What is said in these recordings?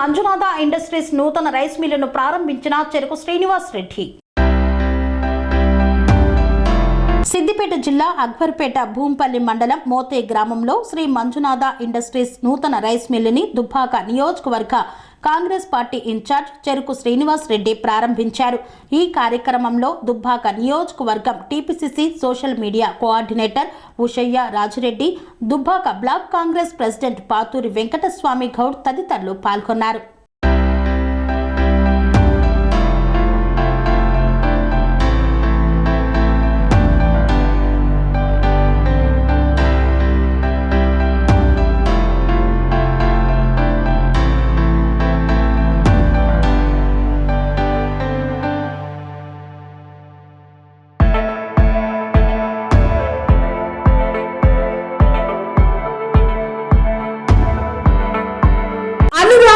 Manjunatha industries నూతన rice మిల్లును ప్రారంభించిన చెరుకు శ్రీనివాస్ రెడ్డి. సిద్దిపేట జిల్లా అక్బర్పేట భూంపల్లి మండలం మోతే గ్రామంలో శ్రీ మంజునాథ ఇండస్ట్రీస్ నూతన రైస్ మిల్లుని దుబ్బాక నియోజకవర్గ కాంగ్రెస్ పార్టీ ఇన్ఛార్జ్ చెరుకు శ్రీనివాస్ రెడ్డి ప్రారంభించారు. ఈ కార్యక్రమంలో దుబ్బాక నియోజకవర్గం TPCC social media coordinator Ushaiah Rajureddy Dubbaka block Congress president Pathuri Venkataswamy Goud తదితరులు పాల్గొన్నారు.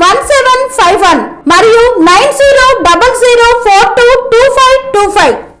one seven five one మరియు nine zero double zero four two